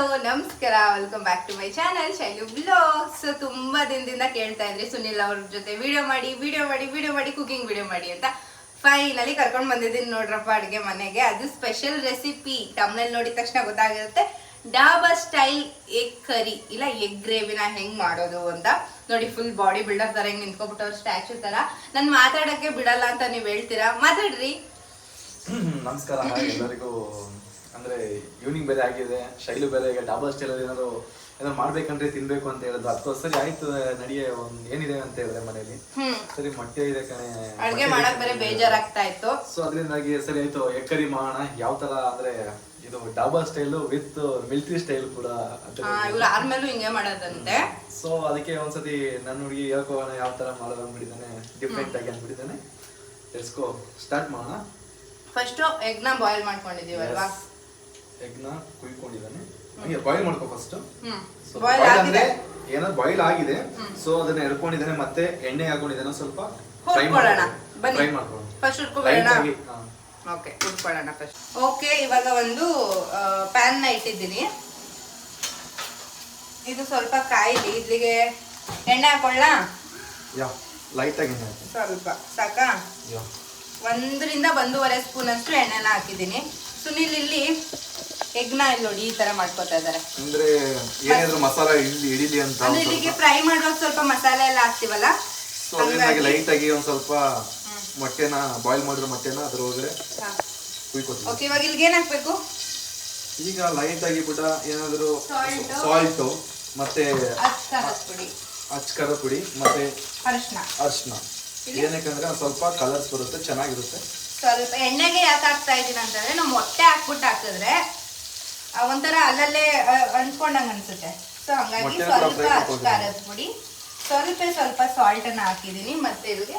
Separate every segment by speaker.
Speaker 1: Hello, ನಮಸ್ಕಾರ. Welcome back to my channel Shailu blogs ತುಂಬಾ ದಿನದಿಂದ ಕೇಳ್ತಾ ಇದ್ರಿ ಸುನಿಲ್ ಅವ್ರ ಜೊತೆ. ವಿಡಿಯೋ ಮಾಡಿ ವಿಡಿಯೋ ಮಾಡಿ ವಿಡಿಯೋ ಮಾಡಿ ಕುಕಿಂಗ್ ವಿಡಿಯೋ ಮಾಡಿ ಅಂತ. ಫೈನಲಿ ಕರ್ಕೊಂಡು ಬಂದಿದ್ದೀನಿ ನೋಡ್ರಪ್ಪ ಅಡುಗೆ ಮನೆಗೆ. ಅದು ಸ್ಪೆಷಲ್ ರೆಸಿಪಿ ತಮ್ಮನಲ್ಲಿ ನೋಡಿದ ತಕ್ಷಣ ಗೊತ್ತಾಗಿರುತ್ತೆ. ಡಾಬಾ ಸ್ಟೈಲ್ ಎಗ್ ಕರಿ ಇಲ್ಲ ಎಗ್ ಗ್ರೇವಿನ ಹೆಂಗ್ ಮಾಡೋದು ಅಂತ. ನೋಡಿ ಫುಲ್ ಬಾಡಿ ಬಿಲ್ಡರ್ ತರ ಹೆಂಗ್ ನಿಂತ್ಕೊಬಿಟ್ಟವ್ರು ಸ್ಟ್ಯಾಚು ತರ. ನನ್ ಮಾತಾಡಕ್ಕೆ ಬಿಡಲ್ಲ ಅಂತ ನೀವ್ ಹೇಳ್ತೀರಾ? ಮಾತಾಡ್ರಿ.
Speaker 2: ನಮಸ್ಕಾರ. ಎಲ್ಲರಿಗೂ ಅಂದ್ರೆ ಈವ್ನಿಂಗ್ ಬೇರೆ ಆಗಿದೆ ಶೈಲು ಬೇರೆ ಈಗ ಡಾಬಲ್ ಸ್ಟೈಲ್ ಏನಾದ್ರು ಏನಾದ್ರು ಮಾಡ್ಬೇಕಂದ್ರೆ ತಿನ್ಬೇಕು ಅಂತ ಹೇಳಿದ್ರು. ಅದಕ್ಕೋಸ್ಕರ ಆಯ್ತು ನಡಿಗೆ ಒಂದ್ ಏನಿದೆ ಅಂತ ಹೇಳಿದ್ರೆ ಮನೇಲಿ. ಸರಿ ಮೊಟ್ಟೆ ಇದೆ ಕಣೆ.
Speaker 1: ಅಡುಗೆ ಮಾಡಕ್ ಬೇರೆ ಬೇಜಾರಾಗ್ತಾ ಇತ್ತು.
Speaker 2: ಸೊ ಅದರಿಂದಾಗಿ ಸರಿ ಆಯ್ತು ಎಕ್ಕರಿ ಮಾಡೋಣ. ಯಾವ ತರ ಅಂದ್ರೆ ಇದು dhaba style with military style ಕೂಡ
Speaker 1: ಇವ್ರು ಆರ್ಮೇಲೂ ಹಿಂಗೆ ಮಾಡೋದಂತೆ.
Speaker 2: ಸೊ ಅದಕ್ಕೆ ಒಂದ್ಸತಿ ನನ್ನ ಹುಡುಗಿ ಹೇಳ್ಕೋಣ ಯಾವ ತರ ಮಾಡೋದು? ಅಂದ್ಬಿಟ್ಟಿದ್ದಾನೆ. ಡಿಫ್ರೆಂಟ್ ಆಗಿ ಅಂದ್ಬಿಟ್ಟಿದ್ದಾನೆ. ಸ್ಟಾರ್ಟ್ ಮಾಡೋಣ.
Speaker 1: ಫಸ್ಟ್ ಎಗ್ನ ಬಾಯ್ಲ್ ಮಾಡ್ಕೊಂಡಿದೀವಲ್ವಾ
Speaker 2: ಎಗ್ನ ಕುಯ್ಕೊಂಡಿದ್ದಾನೆ. ಹಂಗೆ ಬಾಯ್ಲ್ ಮಾಡ್ಕೋ ಫಸ್ಟ್
Speaker 1: ಬಾಯ್ಲ್
Speaker 2: ಅಂದ್ರೆ ಏನೋ ಬಾಯ್ಲ್ ಆಗಿದೆ. ಸೊ ಅದನ್ನ ಎಳ್ಕೊಂಡಿದ್ದಾನೆ ಮತ್ತೆ ಎಣ್ಣೆ ಹಾಕೊಂಡಿದ್ದಾನೆ ಸ್ವಲ್ಪ ಫ್ರೈ
Speaker 1: ಮಾಡೋಣ
Speaker 2: ಫ್ರೈ ಮಾಡ್ಕೊಳ್ಳೋಣ.
Speaker 1: ಫಸ್ಟ್. ಓಕೆ ಹುಡ್ಕೊಳ್ಳೋಣ ಫಸ್ಟ್ ಓಕೆ ಇವಾಗ ಒಂದು ಪ್ಯಾನ್ನ ಇಟ್ಟಿದ್ದೀನಿ. ಇದು ಸ್ವಲ್ಪ ಕಾಯಿಲಿ. ಇಲ್ಲಿಗೆ ಎಣ್ಣೆ ಹಾಕೊಳ್ಳ
Speaker 2: ಯಾ ಲೈಟ್ ಆಗಿ ಎಣ್ಣೆ
Speaker 1: ಸ್ವಲ್ಪ ಸಾಕಾ?
Speaker 2: ಯೋ.
Speaker 1: ಒಂದರಿಂದ ಒಂದೂವರೆ ಸ್ಪೂನ್ ಅಷ್ಟು ಎಣ್ಣೆನ ಹಾಕಿದ್ದೀನಿ. ಸುನಿಲ್ ಇಲ್ಲಿ ಎಗ್ನ ಇಲ್ಲಿ ನೋಡಿ ಈ ತರ ಮಾಡ್ಕೊತಾ ಇದ್ದಾರೆ.
Speaker 2: ಅಂದ್ರೆ ಏನಾದ್ರೂ ಮಸಾಲ ಇಲ್ಲಿ ಹಿಡಿಲಿ ಅಂತ
Speaker 1: ಅಂದ್ರೆ ಇಲ್ಲಿಗೆ ಫ್ರೈ ಮಾಡುವಾಗ ಸ್ವಲ್ಪ ಮಸಾಲೆ ಎಲ್ಲ ಹಾಕ್ತಿವಲ್ಲ?
Speaker 2: ಸೊ ಅದರಿಂದಾಗಿ ಲೈಟ್ ಆಗಿ ಒಂದ್ ಸ್ವಲ್ಪ ಮೊಟ್ಟೆನ ಬಾಯ್ಲ್ ಮಾಡಿರೋ ಮೊಟ್ಟೆನ ಅದ್ರ ಒಳಗಡೆ ಕುಯ್ಕೋತೀವಿ.
Speaker 1: ಓಕೆ ಇವಾಗ ಇಲ್ಲಿಗೆ ಏನ್ ಹಾಕ್ಬೇಕು?
Speaker 2: ಈಗ ಲೈಟ್ ಆಗಿ ಏನಾದ್ರು. ಸಾಲ್ಟ್ ಮತ್ತೆ
Speaker 1: ಅಚ್ಚ ಪುಡಿ.
Speaker 2: ಅಚ್ ಖಾರ ಪುಡಿ ಮತ್ತೆ
Speaker 1: ಅರಿಶಿನ
Speaker 2: ಅರಿಶಿನ ಏನಕ್ಕೆ ಅಂದ್ರೆ ಸ್ವಲ್ಪ ಕಲರ್ಸ್ ಬರುತ್ತೆ ಚೆನ್ನಾಗಿರುತ್ತೆ.
Speaker 1: ಸ್ವಲ್ಪ ಎಣ್ಣೆಗೆ ಯಾಕೆ ಹಾಕ್ತಾ ಇದ್ದೀನಿ ಅಂತಂದ್ರೆ ನಾವು ಮೊಟ್ಟೆ ಹಾಕ್ಬಿಟ್ಟು ಹಾಕಿದ್ರೆ ಒಂಥರ ಅಲ್ಲಲ್ಲೇ ಅನ್ಕೊಂಡಂಗ ಅನ್ಸುತ್ತೆ. ಸೊ ಹಂಗಾಗಿ ಸ್ವಲ್ಪ ಖಾರದ ಪುಡಿ ಸ್ವಲ್ಪ ಸ್ವಲ್ಪ ಸಾಲ್ಟ್ ಅನ್ನ ಹಾಕಿದ್ದೀನಿ ಮತ್ತೆ ಇಲ್ಲಿಗೆ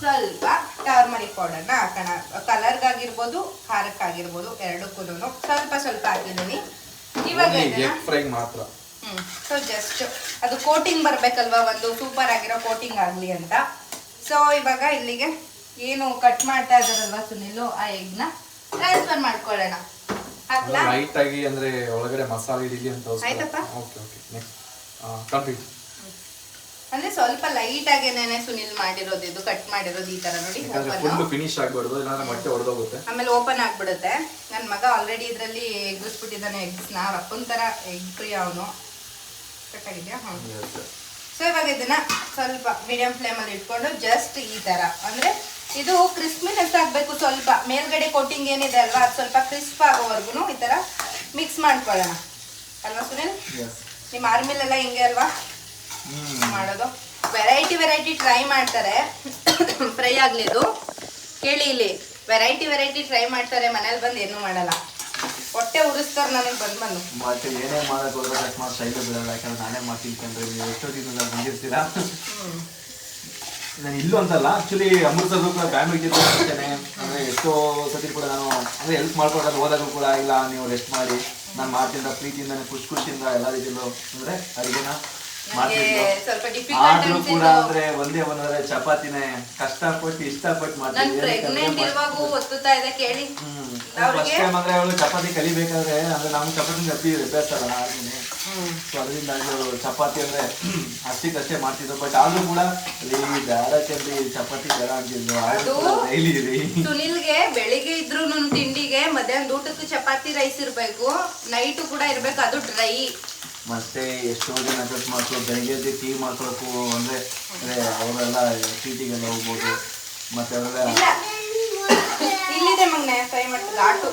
Speaker 1: ಸ್ವಲ್ಪ ಟರ್ಮರಿಕ್ ಪೌಡರ್ನ ಹಾಕೋಣ. ಕಲರ್ಗಾಗಿರ್ಬೋದು ಖಾರಕ್ಕಾಗಿರ್ಬೋದು ಎರಡಕ್ಕೂ ಸ್ವಲ್ಪ ಸ್ವಲ್ಪ ಹಾಕಿದ್ದೀನಿ. ಇವಾಗ
Speaker 2: ಮಾತ್ರ.
Speaker 1: ಹ್ಮ್ ಸೊ ಜಸ್ಟ್ ಅದು ಕೋಟಿಂಗ್ ಬರ್ಬೇಕಲ್ವಾ ಒಂದು ಸೂಪರ್ ಆಗಿರೋ ಕೋಟಿಂಗ್ ಆಗ್ಲಿ ಅಂತ. ಸೊ ಇವಾಗ ಇಲ್ಲಿಗೆ ಏನು ಕಟ್ ಮಾಡ್ತಾ ಇದಾರಲ್ವಾ ಸುನಿಲ್ ಆ ಎಗ್ನ? ಟ್ರಾನ್ಸ್ಫರ್ ಮಾಡ್ಕೊಳ್ಳೋಣ. ಹಾಕ್ಲಾ?
Speaker 2: ಲೈಟ್ ಆಗಿ ಅಂದ್ರೆ ಒಳಗಡೆ ಮಸಾಲೆ ಹಿಡಿಲಿ ಅಂತ
Speaker 1: ಆಯ್ತಪ್ಪ.
Speaker 2: ಓಕೆ ಓಕೆ ನೆಕ್ಸ್ಟ್ ಕಂಪ್ಲೀಟ್
Speaker 1: ಅಂದ್ರೆ ಸ್ವಲ್ಪ ಲೈಟ್ ಆಗೇನೆ ಸುನಿಲ್ ಮಾಡಿರೋದು ಇದು ಕಟ್ ಮಾಡಿರೋದು ಈ ತರ ನೋಡಿ
Speaker 2: ಫುಲ್ ಫಿನಿಶ್ ಇಲ್ಲಾಂದ್ರೆ
Speaker 1: ಆಮೇಲೆ ಓಪನ್ ಆಗ್ಬಿಡುತ್ತೆ. ನನ್ನ ಮಗ ಆಲ್ರೆಡಿ ಇದರಲ್ಲಿ ಎಗ್ಗಿಸ್ಬಿಟ್ಟಿದ್ದಾನೆ ಎಗ್ಸ್ನ ಅಪ್ಪನ ತರ ಎಗ್ ಫ್ರೀ ಅವನು. ಕಟ್ ಆಗಿದ್ಯಾ? ಸೊ ಇವಾಗ ಇದನ್ನ ಸ್ವಲ್ಪ ಮೀಡಿಯಂ ಫ್ಲೇಮಲ್ಲಿ ಇಟ್ಕೊಂಡು ಜಸ್ಟ್ ಈ ತರ. ಅಂದ್ರೆ ಇದು ಕ್ರಿಸ್ಪಿನೆಸ್ ಆಗಬೇಕು ಸ್ವಲ್ಪ. ಮೇಲ್ಗಡೆ ಕೋಟಿಂಗ್ ಏನಿದೆ ಅಲ್ವಾ ಅದು ಸ್ವಲ್ಪ ಕ್ರಿಸ್ಪ್ ಆಗೋವರೆಗೂ ಈ ಥರ ಮಿಕ್ಸ್ ಮಾಡ್ಕೊಳ್ಳೋಣ. ಅಲ್ವಾ ಸುನಿಲ್? ನಿಮ್ಮ ಆರ್ಮಿಲೆಲ್ಲ ಹಿಂಗೆ ಅಲ್ವಾ? ಮಾಡೋದು. ವೆರೈಟಿ ವೆರೈಟಿ ಟ್ರೈ ಮಾಡ್ತಾರೆ. ಫ್ರೈ ಇದು. ಕೇಳಿ ಇಲ್ಲಿ. ವೆರೈಟಿ ವೆರೈಟಿ ಟ್ರೈ ಮಾಡ್ತಾರೆ. ಮನೇಲಿ ಬಂದು ಏನೂ ಮಾಡಲ್ಲ. ಹೊಟ್ಟೆ ಉರಿಸ್ತಾರೆ ನನಗೆ ಬಂದು ಬಂದು
Speaker 2: ಮತ್ತೆ ಏನೇ ಮಾಡೋದು ಅಕಸ್ಮಾತ್ ಸೈಡ್ ಬಿಡಲ್ಲ. ಯಾಕಂದ್ರೆ ನಾನೇ ಮಾಡ್ತೀನಿ ಎಷ್ಟೋ ದಿನ ಬಂದಿರ್ತೀರಾ? ನಾನು ಇಲ್ಲೂ ಅಂತಲ್ಲ. ಆ್ಯಕ್ಚುಲಿ ಅಮೃತಸರ್ ಕೂಡ ಫ್ಯಾಮಿಲಿ ಜೊತೆ ಹೋಗ್ತೇನೆ ಅಂದರೆ ಎಷ್ಟೋ ಸತಿ ಕೂಡ ನಾನು ಅಂದರೆ ಹೆಲ್ಪ್ ಮಾಡ್ಕೊಡೋದು ಹೋದಾಗೂ ಕೂಡ ಇಲ್ಲ ನೀವು ರೆಸ್ಟ್ ಮಾಡಿ. ನಾನು ಮಾಡ್ತಿದ್ದ ಪ್ರೀತಿಯಿಂದ ಖುಷಿ ಖುಷಿಯಿಂದ ಎಲ್ಲ ರೀತಿಯಲ್ಲೂ ಅಂದರೆ ಅಡುಗೆನ
Speaker 1: ಡಿಫಿಕಲ್ಟ್
Speaker 2: ಆದ್ರೂ ಕೂಡ ಅಂದ್ರೆ ಒಂದೇ ಒಂದ್ರೆ ಚಪಾತಿನೇ ಕಷ್ಟಪಟ್ಟು ಇಷ್ಟಪಟ್ಟು
Speaker 1: ಇದೆ ಕೇಳಿ.
Speaker 2: ಫಸ್ಟ್ ಟೈಮ್ ಅಂದ್ರೆ ಅವಳು ಚಪಾತಿ ಕಲಿಬೇಕಾದ್ರೆ ಅಂದ್ರೆ ನಾವು ಚಪಾತಿ ಅಭ್ಯಾಸ ಅಲ್ಲ ಸೊ ಅದರಿಂದ ಅವಳು ಚಪಾತಿ ಅಂದ್ರೆ ಅಷ್ಟಕ್ಕಷ್ಟೇ ಮಾಡ್ತಿದ್ರು. ಬಟ್ ಆದ್ರೂ ಕೂಡ ರೀ ಬ್ಯಾಡಕ್ಕಲ್ಲಿ ಚಪಾತಿ ಬೇಡ ಅಂತಿದ್ರು. ಡೈಲಿ ರೀ
Speaker 1: ಸುನಿಲ್ಗೆ ಬೆಳಿಗ್ಗೆ ಇದ್ರು ತಿಂಡಿಗೆ ಮಧ್ಯಾಹ್ನ ಊಟಕ್ಕೆ ಚಪಾತಿ ರೈಸ್ ಇರ್ಬೇಕು. ನೈಟು ಕೂಡ ಇರ್ಬೇಕು ಅದು ಡ್ರೈ
Speaker 2: ಮತ್ತೆ ಎಷ್ಟೋ ಜನ ಕಟ್ ಬೆಳಗ್ಗೆ ಬೆಳಿಗ್ಗೆ ಟೀ ಮಾಡ್ಕೊಳಕ್ಕೂ ಅಂದ್ರೆ ಅವರೆಲ್ಲ ಟೀಟಿಗೆಲ್ಲ ಹೋಗ್ಬೋದು. ಮತ್ತೆ ಅವರೆಲ್ಲ
Speaker 1: ಇಲ್ಲ. ಇಲ್ಲಿದೆ ಮಗ್ನೆ ಫ್ರೈ ಮಾಡ್ತಾರೆ ಆಟು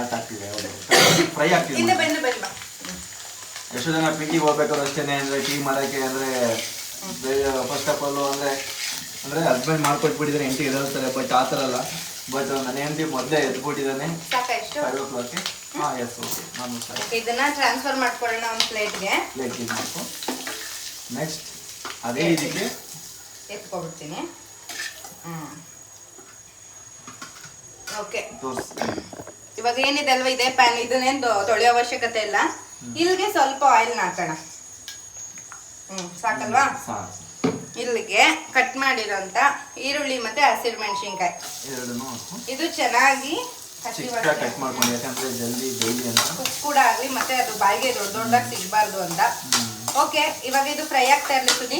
Speaker 2: ಆಟ ಆಗ್ತಿದೆ ಫ್ರೈ ಆಗ್ತಿದೆ ಎಷ್ಟೋ ಜನ ಪಿಟಿಗೆ ಹೋಗ್ಬೇಕಾದ್ರೆ ಅಷ್ಟೇ ಅಂದರೆ ಟೀ ಮಾಡೋಕ್ಕೆ ಅಂದ್ರೆ ಫಸ್ಟ್ ಆಫ್ ಆಲು ಅಂದರೆ ಅಂದರೆ ಹಸ್ಬೆಂಡ್ ಮಾಡ್ಕೊಟ್ಬಿಟ್ಟಿದ್ದಾರೆ ಎಂಟಿ ಎದುರಿಸ್ತಾರೆ ಬಟ್ ಆ ಥರ ಅಲ್ಲ. ಬಟ್ ನನ್ನ ಹೆಂಡತಿ ಮೊದಲೇ ಎದ್ಬಿಟ್ಟಿದ್ದಾನೆ ಫೈವ್ ಓ ಕ್ಲಾಕ್ಗೆ ಹಾಂ ಎಸ್ ಓಕೆ ನಾನು ಸರ್
Speaker 1: ಇದನ್ನ ಟ್ರಾನ್ಸ್ಫರ್ ಮಾಡ್ಕೊಳ್ಳೋಣ ಒಂದು ಪ್ಲೇಟ್ಗೆ
Speaker 2: ಪ್ಲೇಟ್ ಇದು ಮಾಡ್ಕೊ. ನೆಕ್ಸ್ಟ್ ಅದೇ ಇದಕ್ಕೆ
Speaker 1: ಎತ್ಕೊಬಿಡ್ತೀನಿ. ಹ್ಞೂ ಓಕೆ ಇವಾಗ ಏನಿದೆ ಅಲ್ವಾ ಇದೆ ಪ್ಯಾನ್ ಇದನ್ನೇನು ತೊಳೆಯೋ ಅವಶ್ಯಕತೆ ಇಲ್ಲ. ಇಲ್ಲಿಗೆ ಸ್ವಲ್ಪ ಆಯಿಲ್ ಹಾಕೋಣ. ಹ್ಮ್ ಸಾಕಲ್ವಾ? ಇಲ್ಲಿಗೆ ಕಟ್ ಮಾಡಿರೋಂಥ ಈರುಳ್ಳಿ ಮತ್ತೆ ಹಸಿರು ಮೆಣಸಿನ್ಕಾಯಿ. ಇದು ಚೆನ್ನಾಗಿ ಕೂಡ ಆಗ್ಲಿ ಮತ್ತೆ ಅದು ಬಾಯಿಗೆ ದೊಡ್ಡ ದೊಡ್ಡದಾಗಿ ಸಿಗಬಾರ್ದು ಅಂತ. ಓಕೆ ಇವಾಗ ಇದು ಫ್ರೈ ಆಗ್ತಾ ಇರ್ಲಿ ಸುನಿ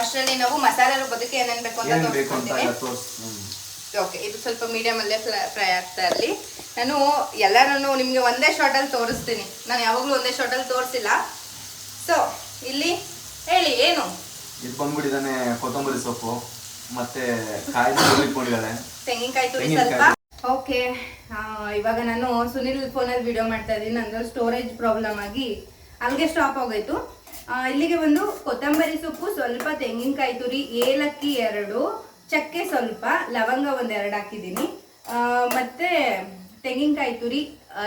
Speaker 1: ಅಷ್ಟರಲ್ಲಿ ನಾವು ಮಸಾಲೆ ರುಬ್ಬೋದಕ್ಕೆ ಏನೇನ್ ಬೇಕು ಅಂತ. ಓಕೆ ಇದು ಸ್ವಲ್ಪ ಮೀಡಿಯಮ್ ಅಲ್ಲೇ ಫ್ರೈ ಆಗ್ತಾ ಇರಲಿ. ನಾನು ಎಲ್ಲರೂ ನಿಮಗೆ ಒಂದೇ ಶಾರ್ಟಲ್ಲಿ ತೋರಿಸ್ತೀನಿ. ನಾನು ಯಾವಾಗಲೂ ಒಂದೇ ಶಾರ್ಟಲ್ಲಿ ತೋರಿಸಿಲ್ಲ. ಸೊ ಇಲ್ಲಿ ಹೇಳಿ ಏನು?
Speaker 2: ಇದು ಬಂದ್ಬಿಟ್ಟಿದ್ದಾನೆ ಕೊತ್ತಂಬರಿ ಸೊಪ್ಪು ಮತ್ತೆ ಕಾಯಿ ಇಟ್ಕೊಂಡಿದ್ದಾಳೆ.
Speaker 1: ತೆಂಗಿನಕಾಯಿ ತುರಿ ಸ್ವಲ್ಪ. ಓಕೆ ಇವಾಗ ನಾನು ಸುನಿಲ್ ಫೋನಲ್ಲಿ ವಿಡಿಯೋ ಮಾಡ್ತಾ ಇದ್ದೀನಿ. ನಂದು ಸ್ಟೋರೇಜ್ ಪ್ರಾಬ್ಲಮ್ ಆಗಿ ಅಲ್ಲಿಗೆ ಸ್ಟಾಪ್ ಆಗೋಯ್ತು. ಇಲ್ಲಿಗೆ ಒಂದು ಕೊತ್ತಂಬರಿ ಸೊಪ್ಪು ಸ್ವಲ್ಪ ತೆಂಗಿನಕಾಯಿ ತುರಿ ಏಲಕ್ಕಿ ಎರಡು ಚಕ್ಕೆ ಸ್ವಲ್ಪ ಲವಂಗ ಒಂದೆರಡು ಎರಡು ಹಾಕಿದ್ದೀನಿ ಮತ್ತೆ ತೆಂಗಿನಕಾಯಿ ತುರಿ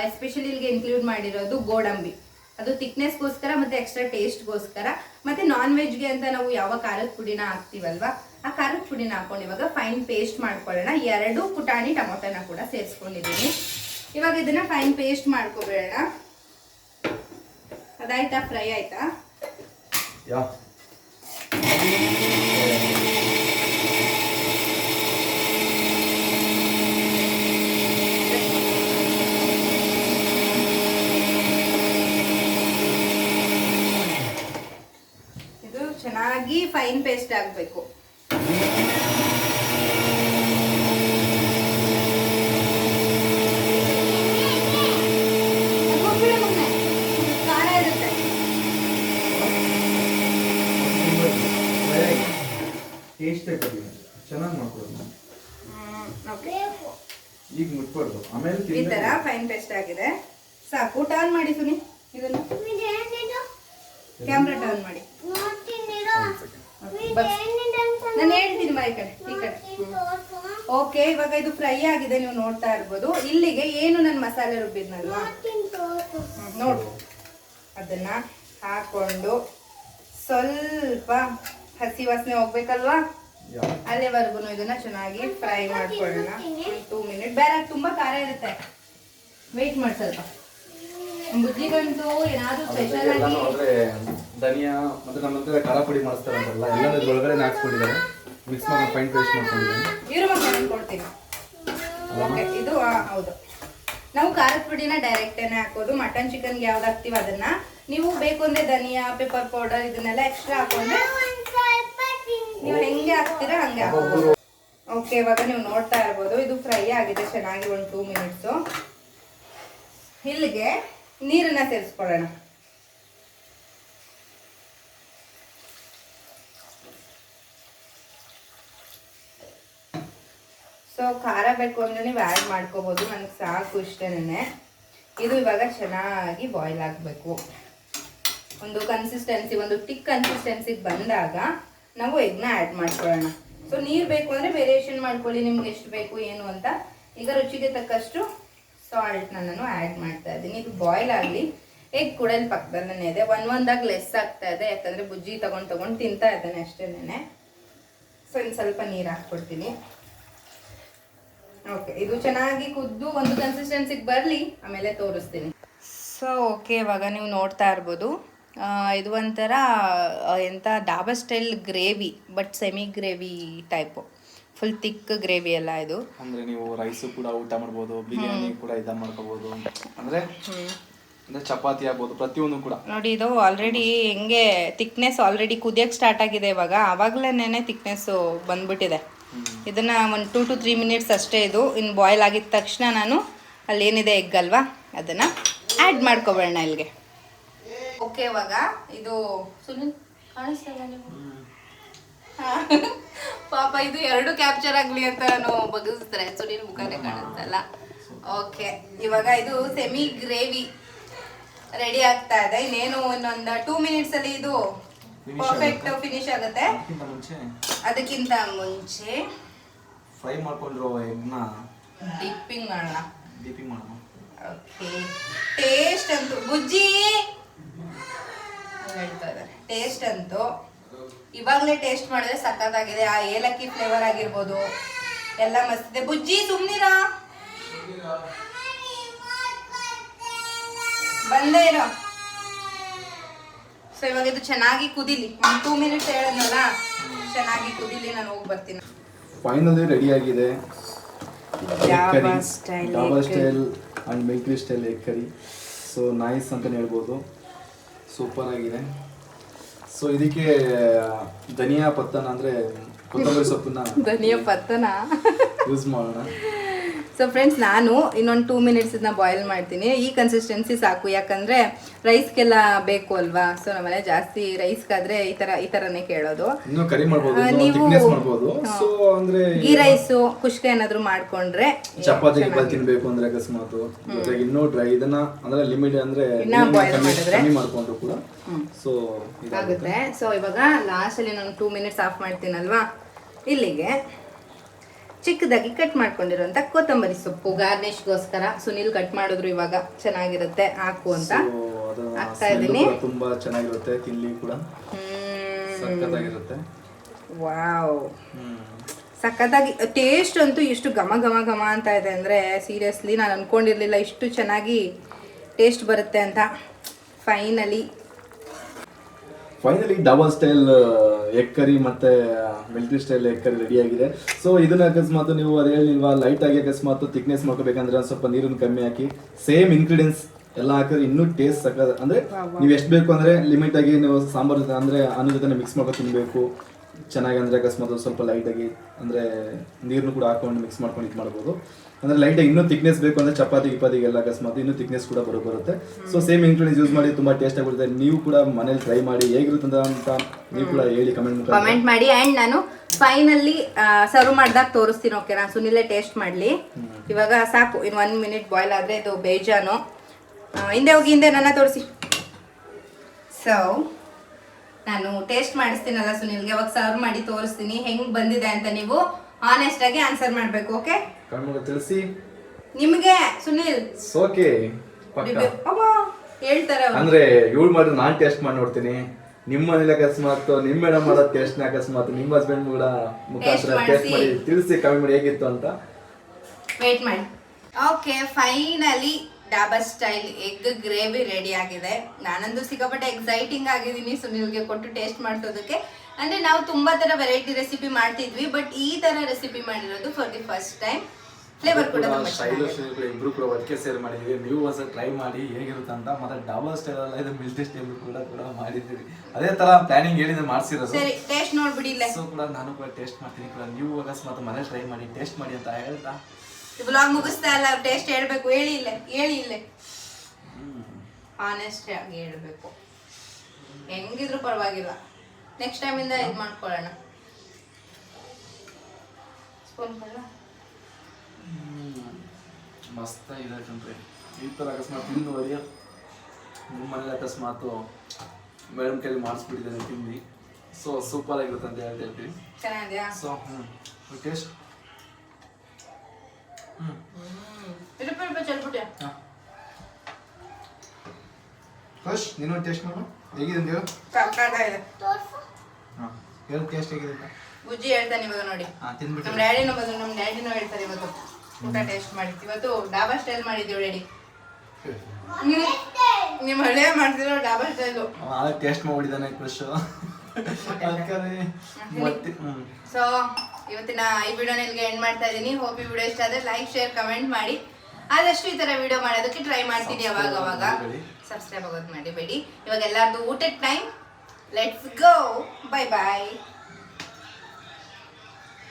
Speaker 1: ಎಸ್ಪೆಷಲಿ ಇಲ್ಲಿಗೆ ಇನ್ಕ್ಲೂಡ್ ಮಾಡಿರೋದು ಗೋಡಂಬಿ. ಅದು ಥಿಕ್ನೆಸ್ಗೋಸ್ಕರ ಮತ್ತೆ ಎಕ್ಸ್ಟ್ರಾ ಟೇಸ್ಟ್ಗೋಸ್ಕರ ಮತ್ತೆ ನಾನ್ ವೆಜ್ಗೆ ಅಂತ ನಾವು ಯಾವ ಖಾರದ ಪುಡಿನ ಹಾಕ್ತೀವಲ್ವಾ? ಆ ಖಾರದ ಪುಡಿನ ಹಾಕೊಂಡು ಇವಾಗ ಫೈನ್ ಪೇಸ್ಟ್ ಮಾಡ್ಕೊಳ್ಳೋಣ. ಎರಡು ಪುಟಾಣಿ ಟೊಮೊಟೊನ ಕೂಡ ಸೇರಿಸ್ಕೊಂಡಿದ್ದೀನಿ. ಇವಾಗ ಇದನ್ನ ಫೈನ್ ಪೇಸ್ಟ್ ಮಾಡ್ಕೊಬೇಡ ಅದಾಯ್ತಾ? ಫ್ರೈ ಆಯ್ತಾ
Speaker 2: ಯಾ
Speaker 1: ಇದು ಚೆನ್ನಾಗಿ ಫೈನ್ ಪೇಸ್ಟ್ ಆಗಬೇಕು.
Speaker 2: ಚೆನ್ನಾಗಿ ಮಾಡ್ಕೊಡೋದು
Speaker 1: ಓಕೆ.
Speaker 2: ಈಗ ಮುಟ್ಬಾರ್ದು. ಆಮೇಲೆ
Speaker 1: ಈ ತರ ಫೈನ್ ಪೇಸ್ಟ್ ಆಗಿದೆ. ಸಾಕು ಟರ್ನ್ ಮಾಡಿ ಸುನಿ ಇದನ್ನು. ಕ್ಯಾಮ್ರಾ ಟರ್ನ್ ಮಾಡಿ. ನಾನು ಹೇಳ್ತೀನಿ ಮೈ ಈ ಕಡೆ. ಈ ಕಡೆ ಓಕೆ ಇವಾಗ ಇದು ಫ್ರೈ ಆಗಿದೆ ನೀವು ನೋಡ್ತಾ ಇರ್ಬೋದು. ಇಲ್ಲಿಗೆ ಏನು ನಾನು ಮಸಾಲೆ ರುಬ್ಬಿದ್ನಲ್ವಾ? ನೋಡಿ. ಅದನ್ನ ಹಾಕೊಂಡು ಸ್ವಲ್ಪ ಹಸಿ ವಾಸನೆ ಹೋಗ್ಬೇಕಲ್ವಾ? ಅಲ್ಲಿವರೆಗೂ ಇದನ್ನ ಚೆನ್ನಾಗಿ ಫ್ರೈ ಮಾಡ್ಕೊಳ್ಳೋಣ. ಟೂ ಮಿನಿಟ್ ಬೇರೆ ತುಂಬಾ ಖಾರ ಇರುತ್ತೆ. ವೆಯ್ಟ್ ಮಾಡಿ ಸ್ವಲ್ಪ. ಬುದ್ಧಿಗಂತೂ ಏನಾದ್ರೂ ಸ್ಪೆಷಲ್ ಆಗಿ
Speaker 2: ಅಂದ್ರೆ ಧನಿಯಾ ಮತ್ತೆ ನಮ್ಮ ಹತ್ರ ಖಾರ ಪುಡಿ ಮಾಡಿಸ್ತಾರಂತಲ್ಲ ಎಲ್ಲ ಒಳಗಡೆ ಹಾಕ್ಸ್ಕೊಂಡಿದ್ದಾರೆ ಮಿಕ್ಸ್ ಮಾಡಿ ಫೈನ್ ಪೇಸ್ಟ್ ಮಾಡ್ಕೊಂಡಿದ್ದಾರೆ
Speaker 1: ಇರು ಮತ್ತೆ ಕೊಡ್ತೀನಿ. ಓಕೆ ಇದು ಹೌದು. ನಾವು ಖಾರದ ಪುಡಿನ ಡೈರೆಕ್ಟ್ ಹಾಕೋದು ಮಟನ್ ಚಿಕನ್ಗೆ ಯಾವ್ದು ಹಾಕ್ತಿವ ಅದನ್ನ. ನೀವು ಬೇಕು ಅಂದ್ರೆ ಧನಿಯಾ ಪೆಪ್ಪರ್ ಪೌಡರ್ ಇದನ್ನೆಲ್ಲ ಎಕ್ಸ್ಟ್ರಾ ಹಾಕೊಂಡ್ರೆ ನೀವು ಹೆಂಗೆ ಹಾಕ್ತೀರಾ ಹಂಗೆ ಓಕೆ ಇವಾಗ ನೀವು ನೋಡ್ತಾ ಇರ್ಬೋದು ಇದು ಫ್ರೈ ಆಗಿದೆ ಚೆನ್ನಾಗಿ ಒಂದು ಟೂ ಮಿನಿಟ್ಸು ಇಲ್ಲಿಗೆ ನೀರನ್ನ ಸೇರಿಸ್ಕೊಳ್ಳೋಣ. ಸೊ ಖಾರ ಬೇಕು ಅಂದ್ರೆ ನೀವು ಆ್ಯಡ್ ಮಾಡ್ಕೋಬೋದು. ನನಗೆ ಸಾಕು ಇಷ್ಟೇನೆ. ಇದು ಇವಾಗ ಚೆನ್ನಾಗಿ ಬಾಯ್ಲ್ ಆಗಬೇಕು. ಒಂದು ಕನ್ಸಿಸ್ಟೆನ್ಸಿ ಒಂದು ಟಿಕ್ ಕನ್ಸಿಸ್ಟೆನ್ಸಿಗೆ ಬಂದಾಗ ನಾವು ಎಗ್ನ ಆ್ಯಡ್ ಮಾಡ್ಕೊಳ್ಳೋಣ. ಸೊ ನೀರು ಬೇಕು ಅಂದರೆ ವೇರಿಯೇಷನ್ ಮಾಡ್ಕೊಳ್ಳಿ. ನಿಮ್ಗೆ ಎಷ್ಟು ಬೇಕು, ಏನು ಅಂತ. ಈಗ ರುಚಿಗೆ ತಕ್ಕಷ್ಟು ಸಾಲ್ಟ್ನ ನಾನು ಆ್ಯಡ್ ಮಾಡ್ತಾ ಇದ್ದೀನಿ. ಇದು ಬಾಯ್ಲ್ ಆಗಲಿ ಎಗ್ ಕೂಡ ಇಲ್ಲಿ ಪಕ್ಕದಲ್ಲೇ ಇದೆ. ಒನ್ ಒಂದಾಗ ಲೆಸ್ ಆಗ್ತಾ ಇದೆ. ಯಾಕಂದರೆ ಬುಜ್ಜಿ ತೊಗೊಂಡು ತೊಗೊಂಡು ತಿಂತಾ ಇದ್ದಾನೆ ಅಷ್ಟೇನೆ ಸೊ ಇನ್ನು ಸ್ವಲ್ಪ ನೀರು ಹಾಕ್ಕೊಡ್ತೀನಿ. ಓಕೆ ಇದು ಚೆನ್ನಾಗಿ ಕುದ್ದು ಒಂದು ಕನ್ಸಿಸ್ಟೆನ್ಸಿಗೆ ಬರಲಿ, ಆಮೇಲೆ ತೋರಿಸ್ತೀನಿ. ಸೊ ಓಕೆ ಇವಾಗ ನೀವು ನೋಡ್ತಾ ಇರ್ಬೋದು. ಇದು ಒಂಥರ ಎಂಥ dhaba style gravy but semi gravy type full thick gravy ಎಲ್ಲ ಇದು.
Speaker 2: ಅಂದ್ರೆ ನೀವು ರೈಸು ಕೂಡ ಊಟ ಮಾಡ್ಬೋದು ಬಿರಿಯಾನಿ ಕೂಡ ಇದ ಮಾಡ್ಕೋಬಹುದು ಅಂದ್ರೆ ಅಂದ್ರೆ ಚಪಾತಿ ಆಗ್ಬೋದು ಪ್ರತಿಯೊಂದು ಕೂಡ.
Speaker 1: ನೋಡಿ ಇದು ಆಲ್ರೆಡಿ ಹೆಂಗೆ ತಿಕ್ನೆಸ್ ಆಲ್ರೆಡಿ ಕುದಿಯಕ್ಕೆ ಸ್ಟಾರ್ಟ್ ಆಗಿದೆ ಇವಾಗ ಆವಾಗಲೇ ತಿಕ್ನೆಸ್ಸು ಬಂದ್ಬಿಟ್ಟಿದೆ. ಇದನ್ನು ಒಂದು ಟೂ ಟು ತ್ರೀ ಮಿನಿಟ್ಸ್ ಅಷ್ಟೇ ಇದು ಇನ್ನು ಬಾಯ್ಲ್ ಆಗಿದ ತಕ್ಷಣ ನಾನು ಅಲ್ಲಿ ಏನಿದೆ ಎಗ್ ಅಲ್ವಾ ಅದನ್ನು ಆ್ಯಡ್ ಮಾಡ್ಕೊಬೇಡ ಇಲ್ಲಿಗೆ. ಓಕೆ ಇವಾಗ ಇದು ಸುನಿಲ್ ಕಾಣಿಸ್ತಾ ನೀವು ಹಾ. ಪಾಪ ಇದು ಎರಡು ಕ್ಯಾಪ್ಚರ್ ಆಗಲಿ ಅಂತ ನಾನು ಬಗಸ್ತಾರೆ ಸುನೀಲ್ ಮುಖನೇ ಕಾಣುತ್ತಲ್ಲ. ಓಕೆ ಇವಾಗ ಇದು ಸೆಮಿ ಗ್ರೇವಿ ರೆಡಿ ಆಗ್ತಾ ಇದೆ. ಇನ್ನೇನು ಇನ್ನೊಂದು ಟೂ ಮಿನಿಟ್ಸ್ ಅಲ್ಲಿ ಇದು ಪರ್ಫೆಕ್ಟ್ ಫಿನಿಶ್ ಆಗುತ್ತೆ.
Speaker 2: ಅದಕ್ಕಿಂತ ಮುಂಚೆ
Speaker 1: ಅದಕ್ಕಿಂತ ಮುಂಚೆ
Speaker 2: ಫ್ರೈ ಮಾಡ್ಕೊಂಡಿರೋ ಎಗ್ನ
Speaker 1: ಡಿಪ್ಪಿಂಗ್ ಮಾಡೋಣ.
Speaker 2: ಡಿಪ್ಪಿಂಗ್ ಮಾಡೋಣ.
Speaker 1: ಓಕೆ ಟೇಸ್ಟ್ ಅಂತೂ ಬುಜ್ಜಿ! ಹೇಳ್ತಾ ಇದ್ದಾರೆ ಟೇಸ್ಟ್ ಅಂತೂ ಇವಾಗಲೇ ಟೇಸ್ಟ್ ಮಾಡಿದ್ರೆ ಸಖತ್ತಾಗಿದೆ ಆ ಏಲಕ್ಕಿ ಫ್ಲೇವರ್ ಆಗಿರ್ಬೋದು. ಎಲ್ಲ ಮಸ್ತ್ ಇದೆ. ಬುಜ್ಜಿ ಸುಮ್ನಿರಾ? ಬಂದೇ ಇರೋ. ಸೊ ಇವಾಗ ಇದು ಚೆನ್ನಾಗಿ ಕುದಿಲಿ. ಒಂದು ಟೂ ಮಿನಿಟ್ಸ್ ಹೇಳದ್ನಲ್ಲ ಚೆನ್ನಾಗಿ ಕುದಿಲಿ ನಾನು ಹೋಗಿ ಬರ್ತೀನಿ.
Speaker 2: ಫೈನಲಿ ರೆಡಿ ಆಗಿದೆ.
Speaker 1: Dhaba style
Speaker 2: and military style egg curry so nice ಅಂತಲೇ ಹೇಳ್ಬೋದು. ಸೂಪರ್ ಆಗಿದೆ. ಸೊ ಇದಕ್ಕೆ ಧನಿಯಾ ಪತ್ತನ ಅಂದ್ರೆ ಕೊತ್ತಂಬರಿ ಸೊಪ್ಪನ್ನ
Speaker 1: ಧನಿಯಾ ಪತ್ತನ?
Speaker 2: ಯೂಸ್ ಮಾಡೋಣ.
Speaker 1: ಸೊ ಫ್ರೆಂಡ್ಸ್ ನಾನು ಇನ್ನೊಂದು ಟೂ ಮಿನಿಟ್ಸ್ ಇದನ್ನ ಬಾಯ್ಲ್ ಮಾಡ್ತೀನಿ. ಈ ಕನ್ಸಿಸ್ಟೆನ್ಸಿ ಸಾಕು. ಯಾಕಂದ್ರೆ ರೈಸ್ಗೆಲ್ಲ ಬೇಕು ಅಲ್ವಾ? ಸೊ ನಮ್ಮನೆ ಜಾಸ್ತಿ ರೈಸ್ಗಾದ್ರೆ ಈ ತರ ಈ ತರನೇ ಕೇಳೋದು. ನೀವು- ಗೀ ರೈಸು ಕುಷ್ಕ ಏನಾದ್ರು ಮಾಡ್ಕೊಂಡ್ರೆ
Speaker 2: ಚಪಾತಿ ತಿನ್ಬೇಕು ಅಂದ್ರೆ ಅಕಸ್ಮಾತ್. ಇನ್ನೂ ಡ್ರೈ ಇದನ್ನ ಅಂದ್ರೆ ಲಿಮಿಟ್ ಅಂದ್ರೆ
Speaker 1: ಮಾಡಿದ್ರೆ?
Speaker 2: ಮಾಡ್ಕೊಂಡ್ರು ಕೂಡ. ಸೊ
Speaker 1: ಆಗುತ್ತೆ. ಸೊ ಇವಾಗ ಲಾಸ್ಟಲ್ಲಿ ನಾನು ಟೂ ಮಿನಿಟ್ಸ್ ಆಫ್ ಮಾಡ್ತೀನಲ್ವಾ? ಇಲ್ಲಿಗೆ. ಚಿಕ್ಕದಾಗಿ ಕಟ್ ಮಾಡ್ಕೊಂಡಿರುವಂತ ಕೊತ್ತಂಬರಿ ಸೊಪ್ಪು. ಗಾರ್ನಿಷ್ಗೋಸ್ಕರ ಸುನಿಲ್ ಕಟ್ ಮಾಡಿದ್ರು ಇವಾಗ ಚೆನ್ನಾಗಿರುತ್ತೆ ಹಾಕು ಅಂತ. ಹಾಕ್ತಾ ಇದ್ದೀನಿ.
Speaker 2: ತುಂಬಾ ಚೆನ್ನಾಗಿರುತ್ತೆ ತಿನ್ಲಿ ಕೂಡ. ಸಕ್ಕತ್ತಾಗಿರುತ್ತೆ
Speaker 1: ವಾವ್. ಸಖತ್ತಾಗಿ ಟೇಸ್ಟ್ ಅಂತೂ ಎಷ್ಟು ಘಮ ಘಮ ಘಮ ಅಂತ ಇದೆ ಅಂದರೆ ಸೀರಿಯಸ್ಲಿ ನಾನು ಅನ್ಕೊಂಡಿರ್ಲಿಲ್ಲ ಇಷ್ಟು ಚೆನ್ನಾಗಿ ಟೇಸ್ಟ್ ಬರುತ್ತೆ ಅಂತ. Finally
Speaker 2: finally double style egg curry ಮತ್ತೆ military style egg curry ready ಆಗಿದೆ. ಸೊ ಇದನ್ನ ಅಕಸ್ಮಾತ್ ನೀವು ಅದೇ ಹೇಳಿಲ್ವಾ? ಲೈಟ್ ಆಗಿ ಅಕಸ್ಮಾತ್ ಥಿಕ್ನೆಸ್ ಮಾಡ್ಕೋಬೇಕಂದ್ರೆ ಒಂದ್ ಸ್ವಲ್ಪ ನೀರನ್ನು ಕಮ್ಮಿ ಹಾಕಿ ಸೇಮ್ ಇಂಗ್ರೀಡಿಯೆಂಟ್ಸ್ ಎಲ್ಲ ಹಾಕಿದ್ರೆ ಇನ್ನೂ ಟೇಸ್ಟ್ ಸಕ ಅಂದ್ರೆ ನೀವು ಎಷ್ಟು ಬೇಕು ಅಂದ್ರೆ ಲಿಮಿಟ್ ಆಗಿ ನೀವು ಸಾಂಬಾರ್ ಜೊತೆ ಅಂದ್ರೆ ಅನ್ನ ಜೊತೆ ಮಿಕ್ಸ್ ಮಾಡ್ಕೊಂಡು ತಿನ್ನಬೇಕು ಚೆನ್ನಾಗಿ ಅಂದ್ರೆ ಅಕಸ್ಮಾತ್ ಸ್ವಲ್ಪ ಲೈಟ್ ಆಗಿ ಅಂದ್ರೆ ನೀರನ್ನು ಕೂಡ ಹಾಕೊಂಡು ಮಿಕ್ಸ್ ಮಾಡ್ಕೊಂಡು ಇದು ಮಾಡ್ಬೋದು. ಅಂದ್ರೆ ಲೈಟ್ ಆಗಿ ಇನ್ನೂ ಥಿಕ್ನೆಸ್ ಬೇಕು ಅಂದ್ರೆ ಚಪಾತಿ ಗಿಪಾತಿಗೆಲ್ಲ ಅಕಸ್ಮಾತ್ ಇನ್ನೂ ಥಿಕ್ನೆಸ್ ಕೂಡ ಬರೋ ಬರುತ್ತೆ. ಸೊ ಸೇಮ್ ಇಂಗ್ರೀಡಿಯೆಂಟ್ಸ್ ಯೂಸ್ ಮಾಡಿ ತುಂಬಾ ಟೇಸ್ಟ್ ಆಗಿರುತ್ತೆ ನೀವು ಕೂಡ ಮನೇಲಿ ಟ್ರೈ ಮಾಡಿ ಹೇಗಿರುತ್ತೆ ಅಂತ ನೀವು ಕೂಡ ಹೇಳಿ ಕಮೆಂಟ್
Speaker 1: ಕಮೆಂಟ್ ಮಾಡಿ ಆ್ಯಂಡ್ ನಾನು ಫೈನಲಿ ಸರ್ವ್ ಮಾಡಿದಾಗ ತೋರಿಸ್ತೀನಿ ಓಕೆ ನಾನು ಸುನಿಲೇ ಟೇಸ್ಟ್ ಮಾಡಲಿ. ಇವಾಗ ಸಾಕು ಇನ್ ಒನ್ ಮಿನಿಟ್ ಬಾಯ್ಲ್ ಆದರೆ ಇದು ಬೇಜಾನು. ಹಿಂದೆ ಹೋಗಿ ಹಿಂದೆ ನನ್ನ ತೋರಿಸಿ. ಸೊ ನಾನು ಟೇಸ್ಟ್ ಮಾಡಿಸ್ತೀನಲ್ಲ ಸುನಿಲ್ಗೆ ಅವಾಗ ಸರ್ವ್ ಮಾಡಿ ತೋರಿಸ್ತೀನಿ. ಹೆಂಗೆ ಬಂದಿದೆ ಅಂತ ನೀವು ಆನೆಸ್ಟ್ ಆಗಿ ಆನ್ಸರ್ ಮಾಡಬೇಕು ಓಕೆ
Speaker 2: ಕಣ್ಮುಖ ತಿಳಿಸಿ.
Speaker 1: ನಿಮಗೆ ಸುನಿಲ್.
Speaker 2: ಸೋಕೆ ಪಕ್ಕ.
Speaker 1: review- ಅಮ್ಮ, ಹೇಳ್ತಾರೆ ಅವ್ರು.
Speaker 2: ಅಂದ್ರೆ ಇವಳು ಮಾಡಿದ್ರೆ ನಾನ್ ಟೇಸ್ಟ್ ಮಾಡಿ ನೋಡ್ತೀನಿ. ನಿಮ್ಮ ಮನೇಲಿ ಅಕಸ್ಮಾತ್ ನಿಮ್ ಮೇಡಮ್ ಮಾಡೋ ಟೇಸ್ಟ್ ಅಕಸ್ಮಾತ್ ನಿಮ್ಮ ಹಸ್ಬೆಂಡ್ ಕೂಡ ಮುಖಾಂತರ
Speaker 1: Taste
Speaker 2: ಟೇಸ್ಟ್
Speaker 1: ಮಾಡ್ಸಿ.
Speaker 2: ಮಾಡಿ ತಿಳಿಸಿ ಕಮೆಂಟ್ ಮಾಡಿ ಹೇಗಿತ್ತು ಅಂತ.
Speaker 1: ವೇಟ್ ಮಾಡಿ. Okay finally dhaba style egg gravy ready ಆಗಿದೆ. ನಾನಂದು ಸಿಕ್ಕಾಪಟ್ಟೆ ಎಕ್ಸೈಟಿಂಗ್ ಆಗಿದ್ದೀನಿ ಸುನಿಲ್ಗೆ ಕೊಟ್ಟು ಟೇಸ್ಟ್ ಮಾಡಿಸೋದಕ್ಕೆ. ಅಂದ್ರೆ ನಾವು ತುಂಬಾ ತರ ವೆರೈಟಿ ರೆಸಿಪಿ ಮಾಡ್ತಿದ್ವಿ ಬಟ್ ಈ ತರ ರೆಸಿಪಿ ಮಾಡಿರೋದು for the first time flavour ಕೂಡ
Speaker 2: ಇಬ್ರು ಕೂಡ ಒಟ್ಟಿಗೆ ಸೇರ್ ಮಾಡಿದ್ವಿ. ನೀವು ಒಂದ್ಸಲ ಟ್ರೈ ಮಾಡಿ ಹೇಗಿರುತ್ತೆ ಅಂತ ಮತ್ತೆ ಡಬಲ್ ಸ್ಟೈಲ್ ಅಲ್ಲ ಇದು ಮಿಲ್ಟಿ ಸ್ಟೈಲ್ ಕೂಡ ಕೂಡ ಮಾಡಿದ್ದೀವಿ ಅದೇ ತರ ಪ್ಲಾನಿಂಗ್ ಹೇಳಿದ್ರೆ ಮಾಡಿಸಿರೋದು.
Speaker 1: ಸರಿ ಟೇಸ್ಟ್ ನೋಡ್ಬಿಡಿ ಇಲ್ಲ.
Speaker 2: ಸೊ ಕೂಡ ನಾನು ಕೂಡ ಟೇಸ್ಟ್ ಮಾಡ್ತೀನಿ ಕೂಡ. ನೀವು ಅಕಸ್ಮಾತ್ ಮನೆ ಟ್ರೈ ಮಾಡಿ ಟೇಸ್ಟ್ ಮಾಡಿ ಅಂತ ಹೇಳ್ತಾ.
Speaker 1: ಬ್ಲಾಗ್ ಮುಗಿಸ್ತಾ ಇಲ್ಲ ಟೇಸ್ಟ್ ಹೇಳ್ಬೇಕು. ಹೇಳಿ ಇಲ್ಲ ಹೇಳಿ ಇಲ್ಲ. ಆನೆಸ್ಟ್ ಆಗಿ ಹೇಳ್ಬೇಕು. ಹೆಂಗಿದ್ರು ಪರವಾಗಿಲ್ಲ. ನೆಕ್ಸ್ಟ್ ಟೈಮಿಂದ ಇದು ಮಾಡ್ಕೊಳ್ಳೋಣ. ಸ್ಪೂನ್ ಕೊಡ
Speaker 2: ಮಸ್ತ್ ಇದೆ ಕಣ್ರಿ. ಈ ಥರ ಅಕಸ್ಮಾತ್ ತಿಂದು ಬರೀ ನಿಮ್ಮ ಮನೇಲಿ ಅಕಸ್ಮಾತು ಮೇಡಮ್ ಕೈಲಿ ಮಾಡಿಸ್ಬಿಟ್ಟಿದ್ದೇನೆ ತಿಂದು ಸೊ ಸೂಪರ್ ಆಗಿರುತ್ತೆ ಅಂತ ಹೇಳ್ತಾ ಹೇಳ್ತೀವಿ
Speaker 1: ಚೆನ್ನಾಗಿದ್ಯಾ?
Speaker 2: ಸೊ ಹ್ಞೂ ಟೇಸ್ಟ್ ಹ್ಞೂ ಫಸ್ಟ್ ನೀನು ಟೇಸ್ಟ್ ಮಾಡು ಹೇಗಿದೆ
Speaker 1: ಇದೆ.
Speaker 2: ಹಾಂ ಹೇಳು ಟೇಸ್ಟ್ ಹೇಗಿದೆ
Speaker 1: ಬುಜ್ಜಿ ಹೇಳ್ತಾನೆ ಇವಾಗ ನೋಡಿ.
Speaker 2: ಹಾಂ ತಿಂದ್ಬಿಟ್ಟು
Speaker 1: ನಮ್ಮ ಡ್ಯಾಡಿನೂ ಬಂದು ನಮ್ಮ ಡ್ಯಾಡಿನೂ ಹೇಳ್ತಾರೆ ಇವತ್ತು. ಊಟ ಟೇಸ್ಟ್ ಮಾಡಿತ್ತು ಇವತ್ತು ಡಾಬಾ ಸ್ಟೈಲ್ ಮಾಡಿದ್ದೀವಿ ರೆಡಿ ನಿಮ್ಮ ಹಳೆ ಮಾಡ್ತಿರೋ ಡಾಬಾ ಸ್ಟೈಲು
Speaker 2: ಟೇಸ್ಟ್ ಮಾಡಿದ್ದಾನೆ ಹ್ಞೂ
Speaker 1: ಸೊ ಇವತ್ತಿನ ಈ ವಿಡಿಯೋ ಇಲ್ಲಿಗೆ ಎಂಡ್ ಮಾಡ್ತಾ ಇದ್ದೀನಿ. ಹೋಪ್ ಈ ವಿಡಿಯೋ ಇಷ್ಟ ಆದರೆ ಲೈಕ್ ಶೇರ್ ಕಮೆಂಟ್ ಮಾಡಿ. ಆದಷ್ಟು ಈ ಥರ ವಿಡಿಯೋ ಮಾಡೋದಕ್ಕೆ ಟ್ರೈ ಮಾಡ್ತೀನಿ ಅವಾಗ ಅವಾಗ. ಸಬ್ಸ್ಕ್ರೈಬ್ ಆಗೋದು ಮಾಡಿಬೇಡಿ. ಇವಾಗ ಎಲ್ಲಾರ್ದು ಊಟದ time let's go bye bye